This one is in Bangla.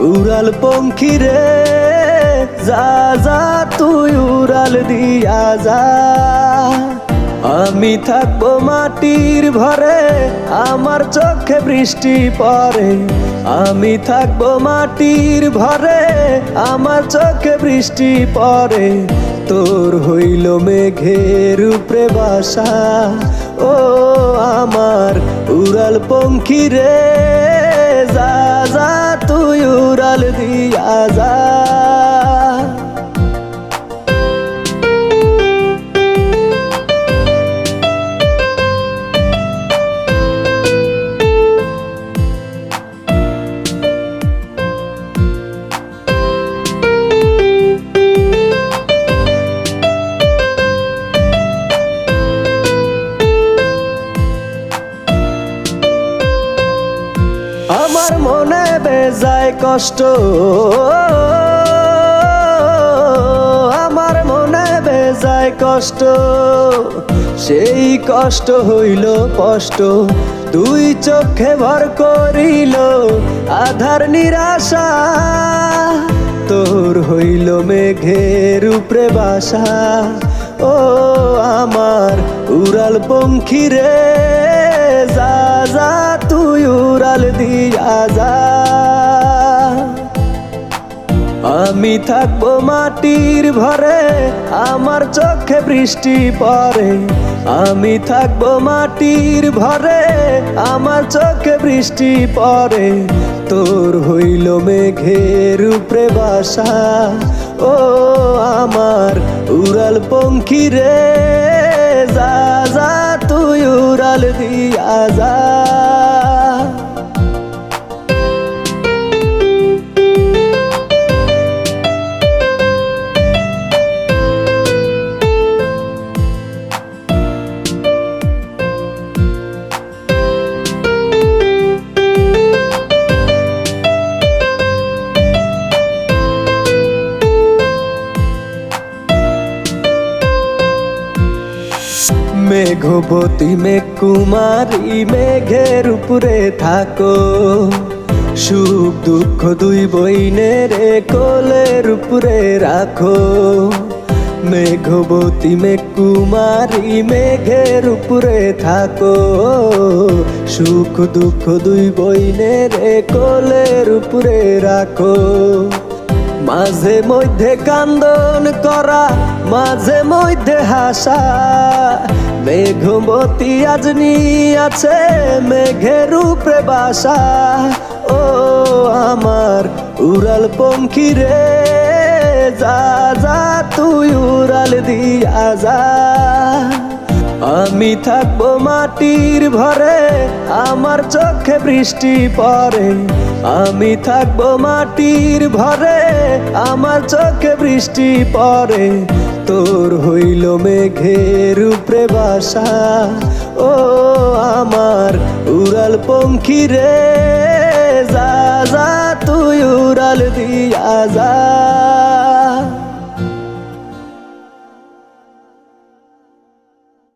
উড়াল পঙ্খী রে, যা যা, তুই উড়াল দিয়া যা। আমি থাকব মাটির ভরে, আমার চোখে বৃষ্টি পড়ে আমি থাকব মাটির ভরে, আমার চোখে বৃষ্টি পড়ে তোর হইল মেঘের উপরে বাসা। ও আমার উড়াল পঙ্খী রে। দিয়া যা আমার মনে বেজায় কষ্ট। আমার মনে বেজায় কষ্ট। সেই কষ্ট হইল কষ্ট। দুই চোখে ভর করিল আধার নিরাশা। তোর হইল মেঘের উপরে বাসা। ও আমার উড়াল পঙ্খী রে। উড়াল দিয়া যা। আমি থাকব মাটির ভরে, আমার চোখে বৃষ্টি পড়ে। আমি থাকব মাটির ভরে, আমার চোখে বৃষ্টি পড়ে। তোর হইল মেঘের উপরে বাসা, ও আমার উড়াল পঙ্খী রে। যা যা, তুই উড়াল দিয়া যা। মেঘবতী মেঘ কুমারী মেঘের উপরে থাকো। সুখ দুঃখ দুই বইনের কোলের উপরে রাখো। মেঘবতী মেঘ কুমারী মেঘের উপরে থাকো। সুখ দুঃখ দুই বইনের কোলের উপরে রাখো। মাঝে মধ্যে কান্দন করা, মাঝে মধ্যে হাসা। মেঘমতি আজনি আছে মেঘের উপরে বাসা। ও আমার উড়াল পঙ্খী রে, যা যা, তুই উড়াল দিয়া যা। আমি থাকব মাটির ভরে, আমার চোখে বৃষ্টি পড়ে। আমি থাকব মাটির ভরে, আমার চোখে বৃষ্টি পড়ে। তোর হইল মেঘের উপরে বাসা, ও আমার উড়াল পঙ্খী রে। যা যা, তুই উড়াল দিয়া যা।